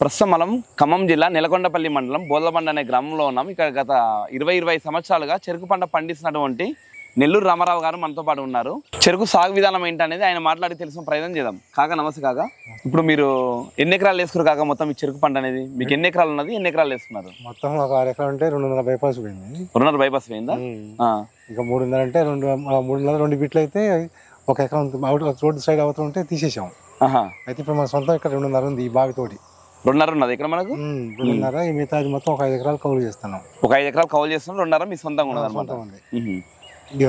ప్రస్తుతం మనం ఖమ్మం జిల్లా నెలకొండపల్లి మండలం బోదబండ అనే గ్రామంలో ఉన్నాం. ఇక్కడ గత ఇరవై ఇరవై సంవత్సరాలుగా చెరుకు పంట పండిస్తున్నటువంటి నెల్లూరు రామారావు గారు మనతో పాటు ఉన్నారు. చెరుకు సాగు విధానం ఏంటనేది ఆయన మాట్లాడి తెలిసిన ప్రయత్నం చేద్దాం. కాక నమస్తే కాక. ఇప్పుడు మీరు ఎన్ని ఎకరాలు వేసుకున్నారు కాక మొత్తం ఈ చెరుకు పంట అనేది? మీకు ఎన్ని ఎకరాలు ఉన్నది? ఎన్ని ఎకరాలు వేసుకున్నారు? మొత్తం ఒక ఆరు ఎకరాలు ఉంటే రెండు వందల బైపాస్ పోయింది. రెండున్నర బైపాస్ పోయిందా? ఇంకా మూడున్నర అంటే రెండు మూడున్నర రెండు బిట్లు అయితే ఒక ఎకరం అవుట్ రోడ్ సైడ్ అవతల ఉంటే తీసేసాం. అయితే ఇప్పుడు మన సొంతం ఇక్కడ రెండున్నర ఉంది ఈ బావితోటి. రెండున్నర ఉన్నది ఇక్కడ మనకు? రెండున్నర. ఈ మిగతా మొత్తం ఒక ఐదు ఎకరాలు కౌలు చేస్తున్నాం. ఒక ఐదు ఎకరాలు కౌలు చేస్తున్నారు రెండున్నర మీ సొంతంగా ఉన్నది అనమాట ఇక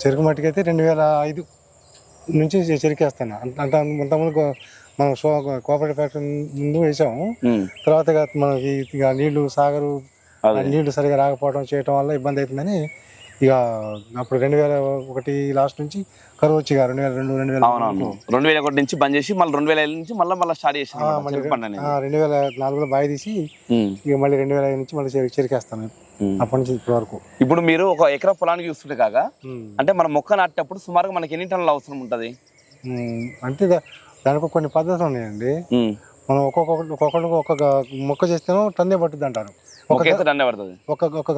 చెరుకు మట్టికి అయితే రెండు వేల ఐదు నుంచి చె- చెరుకు వేస్తాను అంత అంతకుముందు కో- మనం సో కోఆపరేటివ్ ఫ్యాక్టరీ ముందు వేసాము. తర్వాత మనకి ఇక నీళ్ళు సాగరు నీళ్ళు సరిగా రాకపోవడం చేయటం వల్ల ఇబ్బంది అవుతుందని ఇక అప్పుడు రెండు వేల ఒకటి లాస్ట్ నుంచి కరువు వచ్చి రెండు వేల రెండు రెండు వేల అవునవును. రెండు వేల ఒకటి నుంచి బంద్ చేసి మళ్ళీ రెండు వేల ఐదు నుంచి మళ్ళీ మళ్ళీ స్టార్ట్ చేసాను రెండు వేల నాలుగులో బావి తీసి ఇక మళ్ళీ రెండు వేల ఐదు నుంచి మళ్ళీ చెరు చెరికేస్తాను. అప్పటి నుంచి ఇప్పటి వరకు. ఇప్పుడు మీరు ఒక ఎకరా పొలానికి చూస్తుంటే కాక అంటే మన మొక్క నాటేటప్పుడు సుమారుగా మనకి ఎన్ని టన్నుల అవసరం ఉంటుంది? అంటే దానికి కొన్ని పద్ధతులు ఉన్నాయండి. మనం ఒక్కొక్క ఒక్కొక్కరికి ఒక్కొక్క మొక్క చేస్తేనో టన్నే పట్టుద్ది అంటారు. ఒక ఒక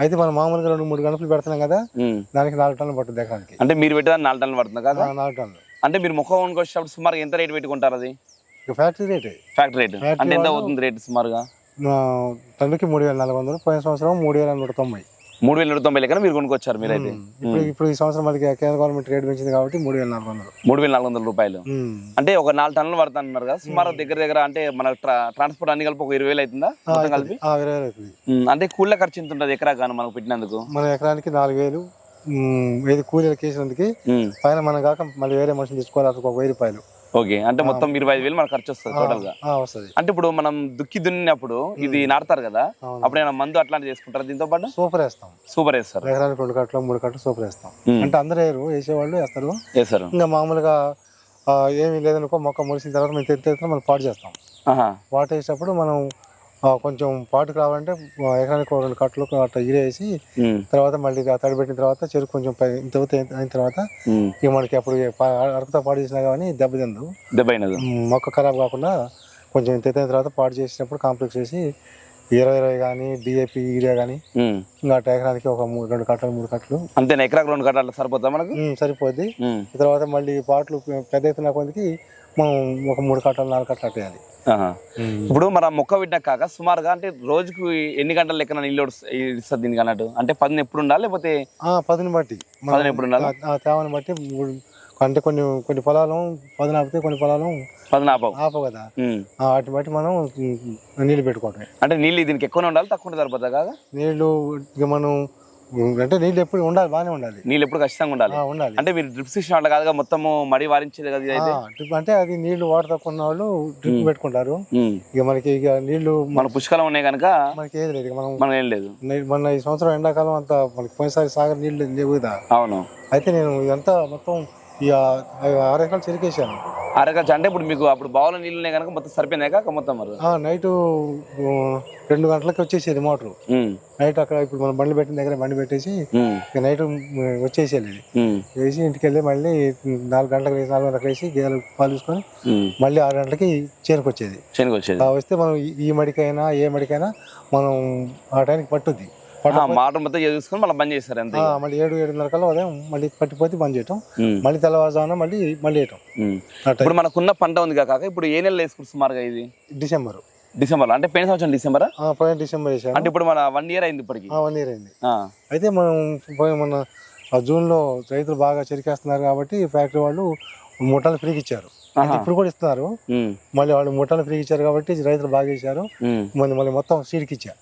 పడుతుంది అయితే మనం మామూలుగా రెండు మూడు గణపలు పెడుతున్నాం కదా. దానికి నాలుగు టన్నులు పట్టుద్ది ఎకరానికి. అంటే మీరు పెట్టేదాన్ని నాలుగు టన్నులు పడుతుంది ఆ, నాలుగు టన్నులు. అంటే మీరు మొక్క కొనుకొచ్చేటప్పుడు సుమారుగా ఎంత రేట్ పెట్టుకుంటారు అది? ఫ్యాక్టరీ రేటే. Factory rate. అంటే ఎంత అవుతుంది రేట్ సుమారుగా? టన్నుకి మూడు వేల నాలుగు వందలు పోయిన సంవత్సరం మూడు వేల నూట తొంభై. మూడు వేల నూట తొంభై లెక్కన మీరు కొనుక్కొచ్చారు మీరైతే. ఇప్పుడు ఇప్పుడు ఈ సంవత్సరం మళ్ళీ కేంద్ర గవర్నమెంట్ రేట్ పెంచింది కాబట్టి మూడు వేల నాలుగు వందలు. మూడు వేల నాలుగు వందల రూపాయలు. అంటే ఒక నాలుగు టన్నులు పడుతుంది అన్నారు కదా సుమారు దగ్గర దగ్గర అంటే మన ట్రా- ట్రాన్స్పోర్ట్ అన్ని కలిపి ఒక ఇరవై వేలు అవుతుందా మొత్తం. కలిపి? ఆ, ఇరవై వేలు అవుతుంది. ఉమ్, అంటే కూళ్ళ ఖర్చు ఎంత ఉంటుంది ఎకరా గాను మనకు పెట్టినందుకు? మన ఎకరానికి నాలుగు వేలు. ఏది కూలీలు కేసినందుకు ఉమ్, పైన మనం కాక మళ్ళీ వేరే మనుషులు తీసుకోవాలి ఒక వెయ్యి రూపాయలు. ఓకే అంటే మొత్తం ఇరవై ఐదు వేలు మనకు ఖర్చు వస్తుంది టోటల్గా. వస్తుంది. అంటే ఇప్పుడు మనం దుక్కి దున్నినప్పుడు ఇది నాటుతారు కదా. అప్పుడు ఏమైనా మందు అట్లాంటివి చేసుకుంటారు దీంతో పాటు? సూపర్ వేస్తాం. సూపర్ వేస్తారు. ఎకరానికి రెండు కట్టలు మూడు కట్టలు సూపర్ వేస్తాం. అంటే అందరూ వేయరు వేసేవాళ్ళు వేస్తారు. వేస్తారు. ఇంకా మామూలుగా ఏమీ లేదనుకో మొక్క మొలిసిన తర్వాత మేము తెత్తి మనం పాటు చేస్తాం. ఆహా, పాటు వేసేటప్పుడు మనం కొంచెం పాటుకు రావాలంటే ఎకరానికి ఒక రెండు కట్టలు అట్లా ఇరేసి తర్వాత మళ్ళీ తడి పెట్టిన తర్వాత చెరుకు కొంచెం ఇంత అయిన తర్వాత ఇక మనకి అప్పుడు అరకుతో పాడు చేసినా కానీ దెబ్బతిందు దెబ్బ అయినది. మ్, మొక్క ఖరాబ్ కాకుండా కొంచెం ఇంత అయిన తర్వాత పాడు చేసినప్పుడు కాంప్లెక్స్ చేసి ఇరవై ఇరవై కానీ డిఏపి యూరియా కానీ. ఇంకా ఎకరానికి ఒక మూడు రెండు కట్టలు మూడు కట్టలు. అంతేనా? ఎకరాకు రెండు కట్టాలి సరిపోతా మనకు? సరిపోద్ది. తర్వాత మళ్ళీ పాటలు పెద్ద ఎత్తున కొందికి మనం ఒక మూడు కట్టలు నాలుగు కట్టలు అట్టేయాలి. ఇప్పుడు మన మొక్క పెట్టినా కాక సుమారుగా అంటే రోజుకు ఎన్ని గంటల లెక్కన నీళ్ళు ఇస్తుంది దీనికి అన్నట్టు? అంటే పదిని ఎప్పుడు ఉండాలి లేకపోతే పదిని బట్టి. మనం పదిని ఎప్పుడు ఉండాలి తేమని బట్టి అంటే కొన్ని కొన్ని పొలాలు పదిని ఆపితే కొన్ని పొలాలు పదిని ఆపవు. ఆపవు కదా. వాటిని బట్టి మనం నీళ్ళు పెట్టుకోవటమే. అంటే నీళ్ళు దీనికి ఎక్కువనే ఉండాలి తక్కువ ఉంటే సరిపోతా కాక? నీళ్ళు మనం అంటే నీళ్ళు ఎప్పుడు ఉండాలి బాగానే ఉండాలి. నీళ్ళు ఎప్పుడు ఖచ్చితంగా ఉండాలి. ఆ, ఉండాలి. అంటే మీరు డ్రిప్ సిస్టమ్ అట్లా కాదుగా మొత్తము మడి వారించేది కదా డ్రిప్ అంటే అది నీళ్ళు వాటర్ తక్కువ ఉన్న వాళ్ళు డ్రిప్ పెట్టుకుంటారు. ఉమ్. ఇక మనకి ఇక నీళ్ళు మన పుష్కలం ఉన్నాయి కనుక మనకి ఏది లేదు ఇక మనం మనం ఏం లేదు. నే- మొన్న ఈ సంవత్సరం ఎండాకాలం అంతా మనకి పోయినసారి సాగర్ నీళ్ళు లేవు కదా. అవును. అయితే నేను ఇదంతా మొత్తం ఇక చెరికేసాను అరగచ్చు అంటే ఇప్పుడు మీకు అప్పుడు బావుల నీళ్ళు ఉన్నాయి కనుక మొత్తం సరిపోయిందా కాక మొత్తం మరి? నైటు రెండు గంటలకి వచ్చేసేది మోటారు. నైట్ అక్కడ ఇప్పుడు మనం బండ్లు పెట్టిన దగ్గర బండి పెట్టేసి నైట్ వచ్చేసేది. వేసి ఇంటికి వెళ్ళి మళ్ళీ నాలుగు గంటలకు వేసి నాలుగు గంటలకు వేసి గేదెలు పాలు తీసుకొని. మళ్ళీ ఆరు గంటలకి వచ్చేది ఆ వస్తే మనం ఈ మడికైనా ఏ మడికైనా మనం ఆ టైంకి పట్టుద్ది. పట్ట ఆ, మాట మొత్తం చూసుకొని మళ్ళీ బంద్ చేస్తారు అంతే మళ్ళీ ఏడు ఏడున్నర కల్లా ఉదయం మళ్ళీ పట్టిపోతే బంద్ చేయటం. మళ్ళీ తెల్లవారుజామున మళ్ళీ మళ్ళీ వేయటం. ఇప్పుడు మనకున్న పంట ఉంది కాక ఇప్పుడు ఏ నెలలో వేసుకుంటు సుమారుగా ఇది? డిసెంబర్. డిసెంబర్ అంటే పోయిన సంవత్సరం డిసెంబర్? పోయిన డిసెంబర్ వేసాను అంటే ఇప్పుడు మన వన్ ఇయర్ అయింది ఇప్పటికి. వన్ ఇయర్ అయింది. అయితే మనం మన జూన్లో రైతులు బాగా చెరికేస్తున్నారు కాబట్టి ఫ్యాక్టరీ వాళ్ళు ముఠాలు ఫ్రీకి ఇచ్చారు. ఇప్పుడు కూడా ఇస్తున్నారు. మళ్ళీ వాళ్ళు ముఠాలు ఫ్రీకి ఇచ్చారు కాబట్టి రైతులు బాగా ఇచ్చారు. మళ్ళీ మళ్ళీ మొత్తం సీడ్కి ఇచ్చా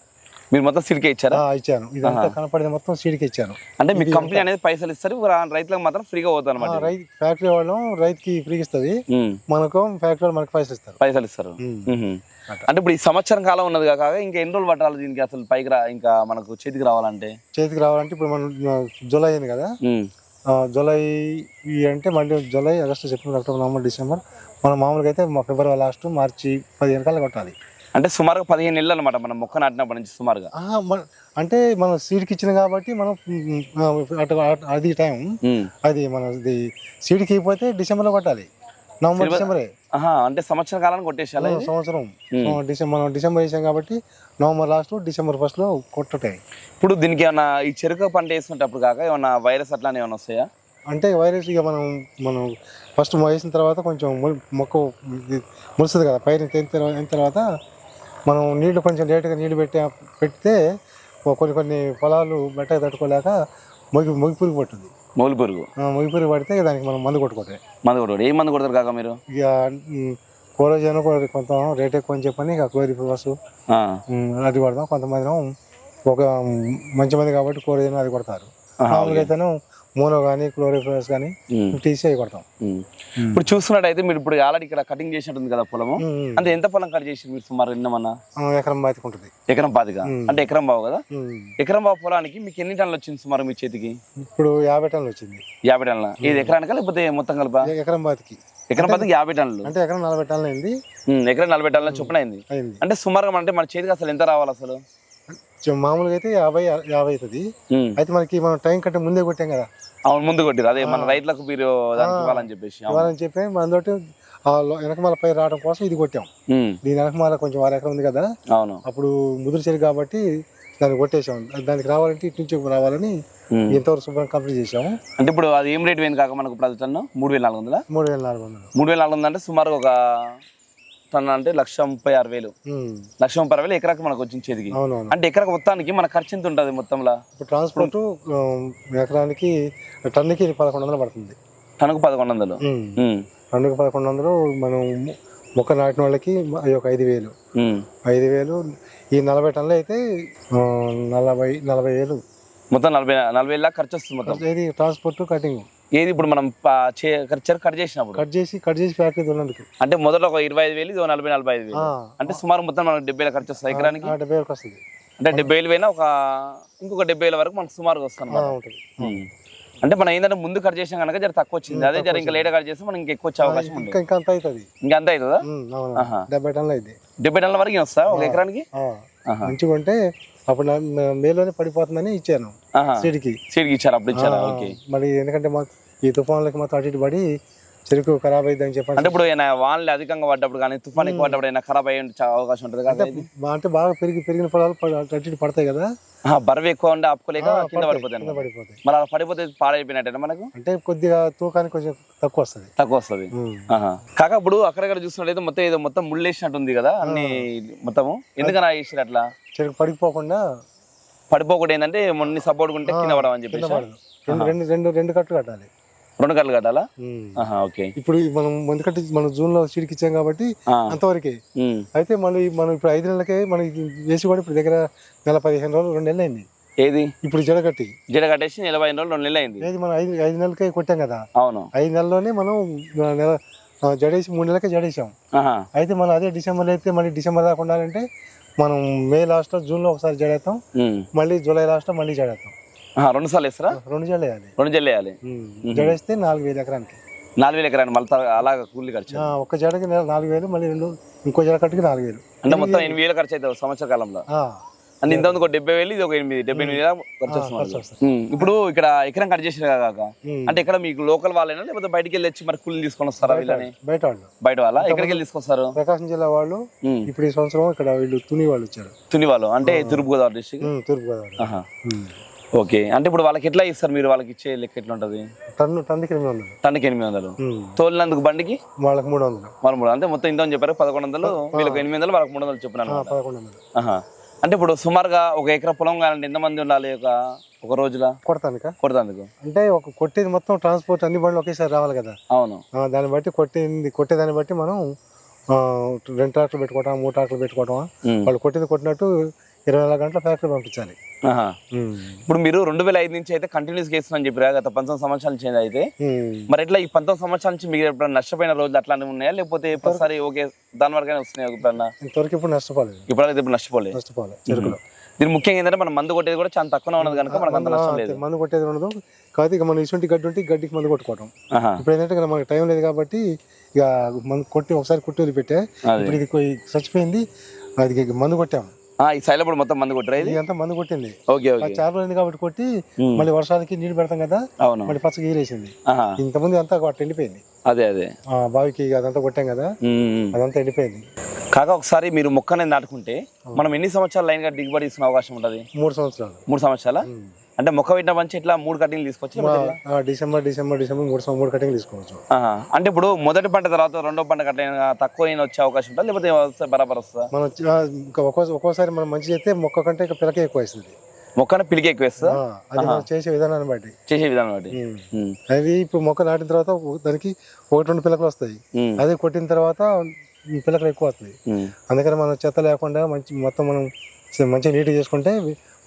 మీరు మొత్తం సిరికే ఇచ్చారా? ఇచ్చాను. ఇదంతా కనపడింది మొత్తం సీడ్కి ఇచ్చాను. అంటే మీకు కంపెనీ అనేది పైసలు ఇస్తారు రైతులకు మాత్రం ఫ్రీగా పోతుంది అనమాట ఫ్యాక్టరీ వాళ్ళు రైతుకి ఫ్రీకి ఇస్తుంది. మనకు ఫ్యాక్టరీ వాళ్ళు మనకి పైసలు ఇస్తారు. పైసలు ఇస్తారు. అంటే ఇప్పుడు ఈ సంవత్సరం కాలం ఉన్నది కాక ఇంకా ఎన్ని రోజులు పట్టాలి దీనికి అసలు పైకి రా ఇంకా మనకు చేతికి రావాలంటే? చేతికి రావాలంటే ఇప్పుడు మనం జూలై అయింది కదా? జూలై అంటే మళ్ళీ July August September October November December మన మామూలుగా అయితే ఫిబ్రవరి లాస్ట్ మార్చి పదిహేను కల్లా కొట్టాలి. అంటే సుమారుగా పదిహేను నెలలు అనమాట మనం మొక్క నాటినప్పటి నుంచి సుమారుగా. అంటే మనం సీడ్కి ఇచ్చిన కాబట్టి మనం అది టైం. అది మన సీడ్కి ఇవ్వకపోతే డిసెంబర్లో కొట్టాలి నవంబర్ డిసెంబరే. అంటే సంవత్సర కాలానికి కొట్టేసాలా? సంవత్సరం. డిసెంబర్ మనం డిసెంబర్ వేసాం కాబట్టి నవంబర్ లాస్ట్ డిసెంబర్ ఫస్ట్లో కొట్టుతాయి. ఇప్పుడు దీనికి ఏమన్నా ఈ చెరుకు పంట వేసుకుంటప్పుడు కాక ఏమన్నా వైరస్ అట్లానే ఏమన్నా వస్తాయా? అంటే వైరస్ ఇక మనం మనం ఫస్ట్ వేసిన తర్వాత కొంచెం మొక్క ములుస్తుంది కదా పైన తెగిన తర్వా- అయిన తర్వాత మనం నీళ్ళు కొంచెం లేటుగా నీళ్ళు పెట్టి పెడితే కొన్ని కొన్ని పొలాలు బెట్టగా తట్టుకోలేక మొగి మొగి పురుగు పట్టింది మొగులు పురుగు. మొగి పురుగు పడితే దానికి మనం మందు కొట్టుకోవటం మందు కొడతాడు ఏ మందు కొడతారు కాక మీరు? ఇక కోరోజన్ కొంత రేట్ ఎక్కువ అని చెప్పని ఇక కోరి ప్లస్ ఆ, అది కొడతాం కొంతమంది ఒక మంచి మంది కాబట్టి కోరోజన్ అది కొడతారు. మామూలుగా అయితేనే మోనో కానీ క్లోరిఫ్లస్ కానీ టీసీ అవి కొడతాం. ఇప్పుడు చూస్తున్నట్టయితే మీరు ఇప్పుడు ఆల్రెడీ ఇక్కడ కటింగ్ చేసినట్టుంది కదా పొలము. అంటే ఎంత పొలం కట్ చేసి మీరు సుమారు ఎన్నమన్నా ఎకరం బాతికుంటుంది ఎకరం ఉమ్. అంటే ఎకరం బావు కదా? ఎకరం బావు పొలానికి మీకు ఎన్ని టన్నులు వచ్చింది సుమారు మీ చేతికి? ఇప్పుడు యాభై టన్నులు వచ్చింది. యాభై టన్నుల? ఇది ఎకరానికా లేకపోతే మొత్తం కలిపా? ఎకరం బాతికి ఎకరం పాతికి యాభై టన్నులు. అంటే ఎకరం నలభై టన్నులు అయింది. ఎకరం నలభై టన్నుల చొప్పున అయింది. అంటే సుమారుగా అంటే మన చేతికి అసలు ఎంత రావాలి అసలు? మామూలుగా అయితే యాభై యాభై అవుతుంది. అయితే మనకి మనం టైం కంటే ముందే కొట్టాం కదా. అవును ముందు కొట్టిరు. అదే మన రైతులకు మీరు దానికి ఇవ్వాలని చెప్పేసి. ఇవ్వాలని చెప్పి మనతోటి వెనకమాల పై రావడం కోసం ఇది కొట్టాం. దీని వెనకమాల కొంచెం ఆరు ఎకరం ఉంది కదా అవును. అప్పుడు ముదురు చెరుకు కాబట్టి దాన్ని కొట్టేసాం దానికి రావాలంటే ఇటు నుంచి రావాలని. ఎంతవరకు శుభ్రం కంప్లీట్ చేసాము అంటే ఇప్పుడు అది ఏం రేట్ పోయింది కాక మనకు ప్రతి టన్ను మూడు వేల నాలుగు వందల? మూడు వేల నాలుగు వందలు. మూడు వేల నాలుగు వందలు అంటే సుమారు ఒక టన్ను అంటే లక్ష ముప్పై ఆరు వేలు. లక్ష ముప్పై ఆరు వేలు ఎకరాకి మనకు అవునవును. అంటే ఎకరాకి మొత్తానికి మన ఖర్చు ఎంత ఉంటుంది మొత్తంలో? ట్రాన్స్పోర్ట్ ఎకరానికి టన్నుకి పదకొండు వందలు పడుతుంది. టన్నుకు పదకొండు వందలు. టన్నుకి పదకొండు వందలు మనం మొక్క నాటిన వాళ్ళకి ఒక ఐదు వేలు. ఐదు వేలు. ఈ నలభై టన్నులు అయితే నలభై నలభై వేలు. మొత్తం నలభై నలభై వేల ఖర్చు వస్తుంది మొత్తం. ఇది ట్రాన్స్పోర్ట్ కటింగ్ ఏది ఇప్పుడు మనం చెరుకు కట్ చేసినప్పుడు? కట్ చేసి కట్ చేసి ఉన్నందుకు అంటే మొదట ఒక ఇరవై ఐదు వేలు నలభై నలభై ఐదు వేలు. అంటే సుమారు మొత్తం మనకు డెబ్బై వేల ఖర్చు వస్తుంది ఎకరానికి? డెబ్బై వేలకు వస్తుంది. అంటే డెబ్బై వేలు పోయినా ఒక ఇంకొక డెబ్బై వేల వరకు మనకు సుమారుగా వస్తుంది ఉమ్. అంటే మనం ఏంటంటే ముందు కట్ చేసాం కనుక జర తక్కువ వచ్చింది. అదే జర ఇంకా లేట్ కట్ చేస్తే మనకి ఇంకా ఎక్కువ వచ్చే అవకాశం ఉంది ఇంకా అంత అవుతుంది. ఇంకా అంత అవుతుందా. డెబ్బై టన్నులు అయింది. డెబ్బై టన్నుల వరకు వస్తా ఒక ఎకరానికి. మంచిగా ఉంటే అప్పుడు నా- మేలోనే పడిపోతుందని ఇచ్చాను. సీడ్కి. సీడ్కి ఇచ్చారు అప్పుడు ఇచ్చారా? ఓకే. మరి ఎందుకంటే మా ఈ తుఫాన్లకి మాత్రం అటు ఇటు పడి చెరుకు ఖరాబ్ అయిందని చెప్పండి. అంటే ఇప్పుడు ఏమైనా వానలు అధికంగా పడ్డప్పుడు కానీ తుఫాన్ ఎక్కువ పడ్డప్పుడు ఏమైనా ఖరాబ్ అయ్యే అవకాశం ఉంటుంది? కదా ఇది? అంటే బాగా పెరిగి పెరిగిన పొలాలు పడ- అటు ఇటు పడతాయి కదా? బరువు ఎక్కువ ఉండి ఆపుకోలేక ఆ, కింద పడతాయి, పడిపోతాయి కింద పడిపోతాయి. మరి అలా పడిపోతే పాడైపోయినట్టే మనకు? అంటే కొద్దిగా తూకానికి కొంచెం తక్కువ వస్తుంది. తక్కువ వస్తుంది. ఆహా. కాక ఇప్పుడు అక్కడక్కడ చూస్తున్నట్టయితే మొత్తం ఏదో మొత్తం ముళ్ళు వేసినట్టు ఉంది కదా అన్ని మొత్తము. ఎందుకని వేసారు అట్లా? చెరుకు పడిపోకుండా పడిపోకుండా ఏంటంటే మొన్న సపోర్ట్ ఉంటే కింద పడమని కింద చెప్పేసి పడదు. రెండు రెండు రెండు రెండు కట్లు కట్టాలి. రెండు కళ్ళు కట్టాలా? ఓకే. ఇప్పుడు మనం ఎందుకంటే మనం జూన్లో సీడ్కి ఇచ్చాం కాబట్టి. అంతవరకే. అయితే మళ్ళీ మనం ఇప్పుడు ఐదు నెలలకే మనకి వేసి కూడా ఇప్పుడు దగ్గర నెల పదిహేను రోజులు రెండు నెలలు అయింది. ఏది? ఇప్పుడు జడగట్టి జడ కట్టేసి నలభై ఐదు రోజులు రెండు నెలలు అయింది. ఏది మనం ఐదు ఐదు నెలలకే కొట్టాం కదా. అవును. ఐదు నెలల్లోనే మనం నెల జడేసి మూడు నెలలకే జడేసాం అయితే మనం అదే డిసెంబర్లో అయితే మళ్ళీ డిసెంబర్ దాకా ఉండాలంటే మనం మే లాస్ట్లో జూన్లో ఒకసారి జడేస్తాం. మళ్ళీ జూలై లాస్ట్లో మళ్ళీ జడేస్తాం రెండు సార్లు వేస్తారా? రెండు జడేయాలి రెండు జల్లు వేయాలి. జడేస్తే నాలుగు వేలు ఎకరానికి. నాలుగు వేలు ఎకరాన్ని మళ్ళీ అలాగ కూలి ఖర్చు. ఆ, ఒక్క జడకి నెల నాలుగు వేలు మళ్ళీ రెండు ఇంకో జడ కట్టుకి నాలుగు వేలు. అంటే మొత్తం ఎనిమిది వేలు ఖర్చు అవుతుంది సంవత్సర కాలంలో. ఆ, అంటే ఇంతకుముందు ఒక డెబ్బై వేలు ఇది ఒక ఎనిమిది డెబ్బై ఎనిమిది వేల ఖర్చు వస్తుంది ఖర్చు మనకు. వస్తుంది. ఉమ్. ఇప్పుడు ఇక్కడ ఎకరం కట్ చేసిన కాక? ఉమ్. అంటే ఇక్కడ మీకు లోకల్ వాళ్ళైనా లేకపోతే బయటికి వెళ్ళి వచ్చి మరి కూలీలు తీసుకొని వస్తారా వీళ్ళని? బయట వాళ్ళు. బయట వాళ్ళ? ఎక్కడికి వెళ్ళి తీసుకొస్తారు? ప్రకాశం జిల్లా వాళ్ళు ఉమ్. ఇప్పుడు ఈ సంవత్సరం ఇక్కడ వీళ్ళు తుని వాళ్ళు వచ్చారు. తుని వాళ్ళు అంటే తూర్పు గోదావరి డిస్టిక్ ఉమ్, తూర్పుగోదావరి ఆహా. ఓకే. అంటే ఇప్పుడు వాళ్ళకి ఎట్లా ఇస్తారు మీరు? వాళ్ళకి ఇచ్చే లెక్క ఎట్లా ఉంటుంది? టన్ను టన్నుకి ఎనిమిది వందలు. టన్నుకి ఎనిమిది వందలు. తోలినందుకు బండికి? వాళ్ళకి మూడు వందలు. మరి మూడు అంటే మొత్తం ఇంత అని చెప్పారు. పదకొండు వందలు వీళ్ళకి ఎనిమిది వందలు వాళ్ళకి మూడు వందలు చెప్పిన ఆ, పదకొండు వందలు. అంటే ఇప్పుడు సుమారుగా ఒక ఎకరా పొలం కావాలంటే ఎంతమంది ఉండాలి ఒక ఒక రోజులో? కొడతానుక? కొడతాందుకు అంటే ఒక కొట్టేది మొత్తం ట్రాన్స్పోర్ట్ అన్ని బండ్లు ఒకేసారి రావాలి కదా. అవును. దాన్ని బట్టి కొట్టింది కొట్టేదాన్ని బట్టి మనం రెండు ట్రాక్టర్లు పెట్టుకోవటం మూడు ట్రాక్టర్లు పెట్టుకోవటం. వాళ్ళు కొట్టింది కొట్టినట్టు ఇరవై నాలుగు గంటల ఫ్యాక్టరీ పంపించాలి. ఇప్పుడు మీరు రెండు వేల ఐదు నుంచి అయితే కంటిన్యూస్ చేస్తున్నాను చెప్పారు గత పంతొమ్మిది సంవత్సరాల నుంచి అయితే. మరి ఎట్లా ఈ పంతొమ్మిది సంవత్సరాల నుంచి మీరు ఎప్పుడైనా నష్టపోయిన రోజులు అట్లాంటివి ఉన్నాయా? లేకపోతే ప్రతిసారి ఓకే దాని వరకైనా వస్తున్నాయి ఎప్పుడన్నా? ఇంతవరకు ఇప్పుడు నష్టపోలేదు. ఇప్పుడైతే ఇప్పుడు నష్టపోలేదు. నష్టపోలేదు చెరుకులో. దీని ముఖ్యంగా ఏంటంటే మనం మందు కొట్టేది కూడా చాలా తక్కువ ఉన్నది కనుక మనకు అంత నష్టం లేదు. మందు కొట్టేది ఉండదు. కాకపోతే ఇక మనం ఇటువంటి గడ్డి ఉంటే గడ్డికి మందు కొట్టుకోవటం. ఆహా. ఇప్పుడు ఏంటంటే మనకి టైం లేదు కాబట్టి ఇక మందు కొట్టి ఒకసారి కొట్టి వదిలిపెట్టే. ఇప్పుడు ఇది చచ్చిపోయింది అది మందు కొట్టాం. ఆ, ఈ ఇప్పుడు మొత్తం మంది కొట్టరా ఇది? అంతా మందు కొట్టింది. Okay okay. అది చాలా రోజులు కాబట్టి కొట్టి. మళ్ళీ వర్షానికి నీళ్ళు పెడతాం కదా అవును. మళ్ళీ పచ్చగా గీరేసింది. ఆహా, ఇంతకుముందు అంతా అట్లా ఎండిపోయింది. అదే అదే. బావికి అదంతా కొట్టాం కదా. అదంతా ఎండిపోయింది. కాక ఒకసారి మీరు మొక్కనే నాటుకుంటే మనం ఎన్ని సంవత్సరాలు లైన్గా దిగుబడి తీసుకునే అవకాశం ఉంటది? మూడు సంవత్సరాలు. మూడు సంవత్సరాల. అంటే మొక్క పెట్టిన మంచి ఇట్లా మూడు కటింగ్ ఆ, డిసెంబర్ డిసెంబర్ డిసెంబర్ మూడు మూడు కటింగ్ తీసుకోవచ్చు. అంటే ఇప్పుడు మొదటి పంట తర్వాత రెండో పంట కట్టిన తక్కువ వచ్చే అవకాశం ఉంటుందా లేకపోతే బరాబర్ వస్తుందా? మనం ఒక్కోసారి మనం మంచి చేస్తే మొక్క కంటే ఇంకా పిలక ఎక్కువ వస్తుంది. మొక్కన పిలికి ఎక్కువ అది మనం చేసే విధానాన్ని బట్టి. చేసే విధానం బట్టి. అది ఇప్పుడు మొక్క నాటిన తర్వాత దానికి ఒకటి రెండు పిలకలు వస్తాయి. అదే కొట్టిన తర్వాత ఈ పిలకలు ఎక్కువ వస్తాయి. అందుకని మనం చెత్త లేకుండా మంచి మొత్తం మనం మంచిగా నీట్గా చేసుకుంటే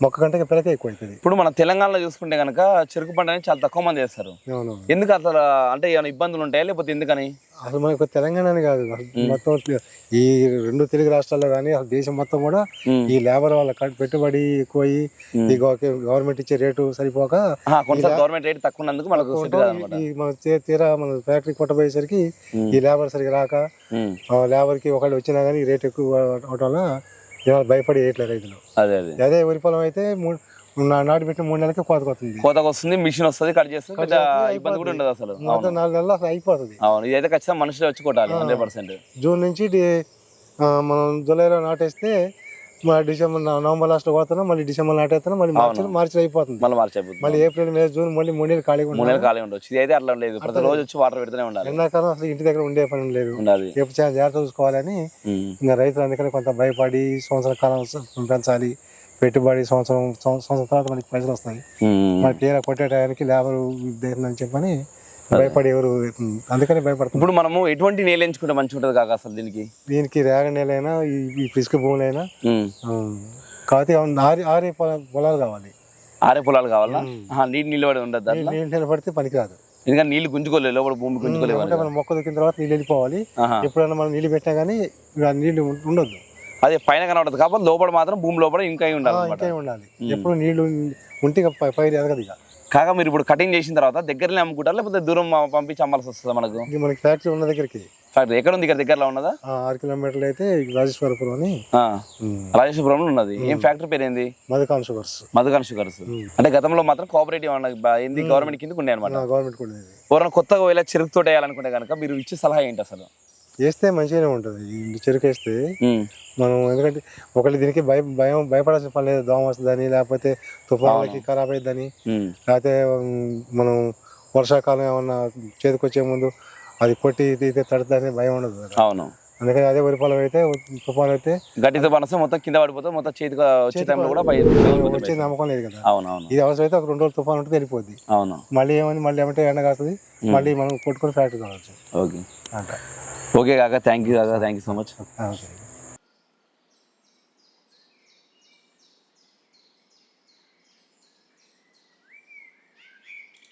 మొక్క కంటే పిలక ఎక్కువ అవుతుంది ఇప్పుడు మన తెలంగాణలో చూసుకుంటే కనుక చెరుకు పంట అనేది చాలా తక్కువ మంది చేస్తారు ఎందుకు అసలు అంటే ఏమైనా ఇబ్బందులు ఉంటాయా లేకపోతే ఎందుకని? అసలు మనకు తెలంగాణ కాదు. మొత్తం ఈ రెండు తెలుగు రాష్ట్రాల్లో కానీ అసలు దేశం మొత్తం కూడా ఈ లేబర్ వాళ్ళ పెట్టుబడి ఎక్కువయ్యి ఉమ్. ఈ గవ- గవర్నమెంట్ ఇచ్చే రేటు సరిపోక గవర్నమెంట్ రేట్ తక్కువ ఉన్నందుకు మనకు మన తీరా మన ఫ్యాక్టరీ కొట్టబోయేసరికి ఈ లేబర్ సరిగా రాక ఉమ్, ఆ లేబర్కి ఒకళ్ళు వచ్చినా కానీ రేట్ ఎక్కువ అవటం వల్ల జనాలు భయపడి వేయట్లేదు రైతులు. అదే అదే. అదే వరి పొలం అయితే మూడు నా- నాటు పెట్టి మూడు నెలలకి కోతకు వస్తుంది. కోతకు వస్తుంది మిషన్ వస్తుంది కట్ చేస్తుంది పెద్ద ఇబ్బంది కూడా ఉండదు అసలు. మొత్తం అవును. నాలుగు నెలలు అసలు అయిపోతుంది. అవును ఇదైతే ఖచ్చితంగా మనుషులు వచ్చి కొట్టాలి హండ్రెడ్ పర్సెంట్. జూన్ నుంచి డి- ఆ, మనం జూలైలో నాటేస్తే మా డిసెంబర్ నవ- నవంబర్ లాస్ట్ పోతున్నాం మళ్ళీ డిసెంబర్ నాటేస్తున్నాం మళ్ళీ మార్చి. మార్చి అయిపోతుంది. మళ్ళీ మార్చి అయిపోతుంది. మళ్ళీ ఏప్రిల్ మే జూన్ మళ్ళీ మూడు నెలలు ఖాళీగా మూడు నెలలు ఖాళీ ఉండొచ్చు. ఇది అయితే అట్లా లేదు. ప్రతి రోజు వచ్చి వాటర్ పెడుతూనే ఉండాలి. ఎండాకాలం అసలు ఇంటి దగ్గర ఉండే పని లేదు. ఉండాలి. రేపు చాలా జాగ్రత్త చూసుకోవాలని ఇంకా రైతులు అందుకని కొంత భయపడి సంవత్సర కాలం పెంచాలి. పెట్టుబడి సంవత్సరం సంవత్సరం తర్వాత మనకి పైసలు వస్తాయి. ఉమ్, మన తీరా కొట్టే టయానికి లేబర్ అని చెప్పని భయపడి ఎవరు అందుకని భయపడుతుంది ఇప్పుడు మనము ఎటువంటి నేల ఎంచుకుంటే మంచిగా ఉంటుంది కాక అసలు దీనికి? దీనికి రేగడి నేలైనా ఈ పిసుక భూములైనా ఉమ్, ఆ, కాకపోతే ఆరి ఆరి పొల- పొలాలు కావాలి. ఆరే పొలాలు కావాలా? నీళ్ళు నిలబడి ఉండదు నీళ్ళు నిలబడితే పనికిరాదు. ఎందుకంటే నీళ్ళు గుంజుకోలేదు లోపల భూమి గుంజుకోలేవు అంటే మనం మొక్క దొక్కిన తర్వాత నీళ్ళు వెళ్ళిపోవాలి. ఎప్పుడైనా మనం నీళ్ళు పెట్టినా కానీ నీళ్ళు ఉండొద్దు. అదే పైన కనబడదు కాబట్టి లోపల మాత్రం భూమి లోపల ఇంకా ఉండాలి. ఉండాలి ఎప్పుడు నీళ్ళు ఉంటే పైరు ఎదగదు ఇక. కాక మీరు ఇప్పుడు కటింగ్ చేసిన తర్వాత దగ్గరనే అమ్ముకుంటారా? లేకపోతే దూరం పంపించి అమ్మాల్సి వస్తుందా మనకు? ఇది మనకి ఫ్యాక్టరీ ఉన్న దగ్గరికి. ఫ్యాక్టరీ ఎక్కడ ఉంది ఇక్కడ దగ్గరలో ఉన్నదా? ఆ, ఆరు కిలోమీటర్లు అయితే రాజేశ్వరపురం అని ఆ, రాజేశ్వరంలో ఉన్నది. ఏం ఫ్యాక్టరీ పేరు ఏంది? మధుకాన్ షుగర్స్. మధుకాన్ షుగర్స్. అంటే గతంలో మాత్రం కోఆపరేటివ్ అన్న బ- ఏంది గవర్నమెంట్ కిందకు ఉండే అనమాట గవర్నమెంట్ కూడా. ఎవరైనా కొత్తగా వెళ్ళి చెరుకు తోట వేయాలనుకుంటే కనుక మీరు ఇచ్చే సలహా ఏంటి అసలు? వేస్తే మంచిగానే ఉంటుంది. చెరుకు వేస్తే మనం ఎందుకంటే ఒకళ్ళు దీనికి భయ భయం భయపడాల్సిన పని లేదు. దోమ వస్తుందని లేకపోతే తుఫాన్లకి ఖరాబ్ అయ్యిద్దని ఉమ్, లేకపోతే మనం వర్షాకాలం ఏమన్నా చేతికొచ్చే ముందు అది కొట్టి తడుతుందని భయం ఉండదు. అవును. అందుకని అదే వరి పొలం అయితే తుఫాన్ అయితే గట్టితో పనస్తే మొత్తం కింద పడిపోతే మొత్తం చేతికి వచ్చే టైంలో కూడా వచ్చే నమ్మకం లేదు కదా. అవును అవును. ఇది అవసరం అయితే ఒక రెండు రోజులు తుఫాన్ ఉంటే వెళ్ళిపోద్ది. అవును. మళ్ళీ ఏమైంది మళ్ళీ ఏమంటే ఎండ కాస్తుంది మళ్ళీ మనం కొట్టుకొని ఫ్యాక్టరీ కావచ్చు ఓకే. అంట. ఓకే కాక థ్యాంక్ యూ కాక thank you so much okay